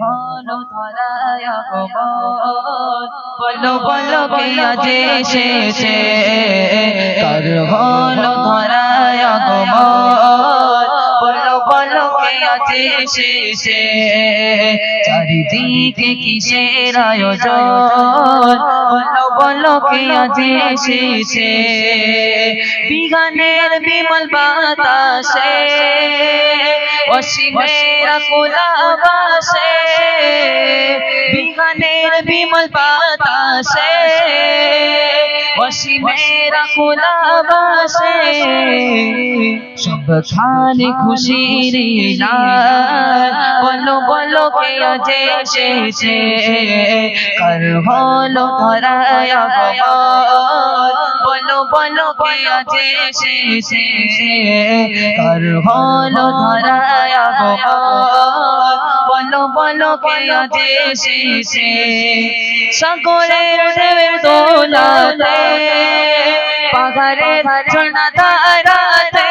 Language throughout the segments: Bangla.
হলো ধরায় বলো বলো কে আজ এসেছে? কার হলো চারিদিকে কিসের আয়োজন? বলো বলো বিগানের বিমল বাতাসে অসীমের কুলাবাসে বিগানের বিমল বাতাসে, অসীমের কুলাবাসে। সব খানে খুশির বলো বলো, কে আজ এসেছে? কার ধরায় আগমন বলো বলো কে আজ এসেছে। কার হলো ধরায় বলো বলো কে আজ এসেছে। সাগরের ঢেউয়ের দোলাতে, পাহাড়ের ঝর্ণা ধারাতে,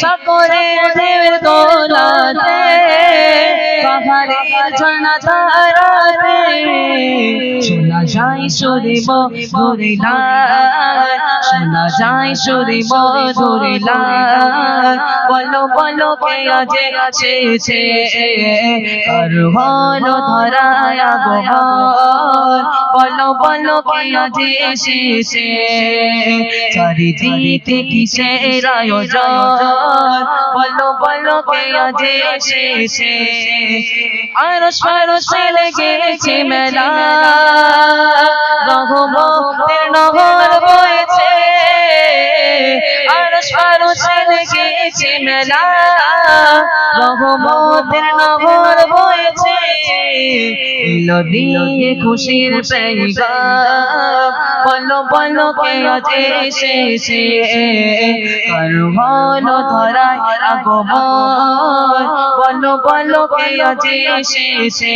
সাগরের ঢেউয়ের দোলাতে, পাহাড়ের ঝর্ণা যায় সুরে মধুরে লাল শোনা যায় সুরে মধুরে লাল বলো বলো কে আজ কার হলো ধরায় বলো বলো কে চারিদিকে কিসের আয়োজন? বলো বলো কে আজ এসেছে। আরশ ফারশে লেগেছে মেলা। রহমতের নহর বয়েছে আরশ ফারশে লেগেছে মেলা। রহমতের নহর বয়েছে দিয়ে খুশির বলো বলো কে আজ এসেছে? কার হলো ধরায় আগমন। বলো বলো কে এসেছে?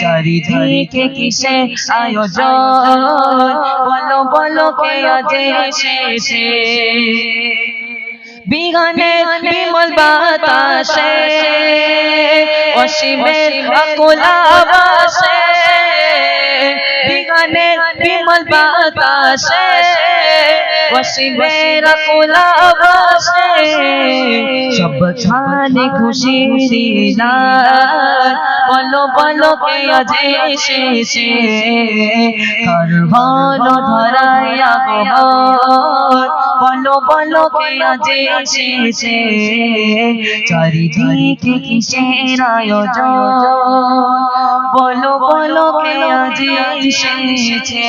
চারিদিকে কিসে আয়োজন? বলো বলো কে আজ এসেছে বিগানে বিমল বাতাসে অসীমের আকুলাবাসে বিগানে বিমল বাতাসে অসীমের আকুলাবাসে সব খানে খুশি দিলার বলো বলো কে আজ এসেছে কার হলো ধরায় আগমন বলো বলো কে আজ এসেছে চারিদিকে কিসের আয়োজন বলো বলো কে আজ এসেছে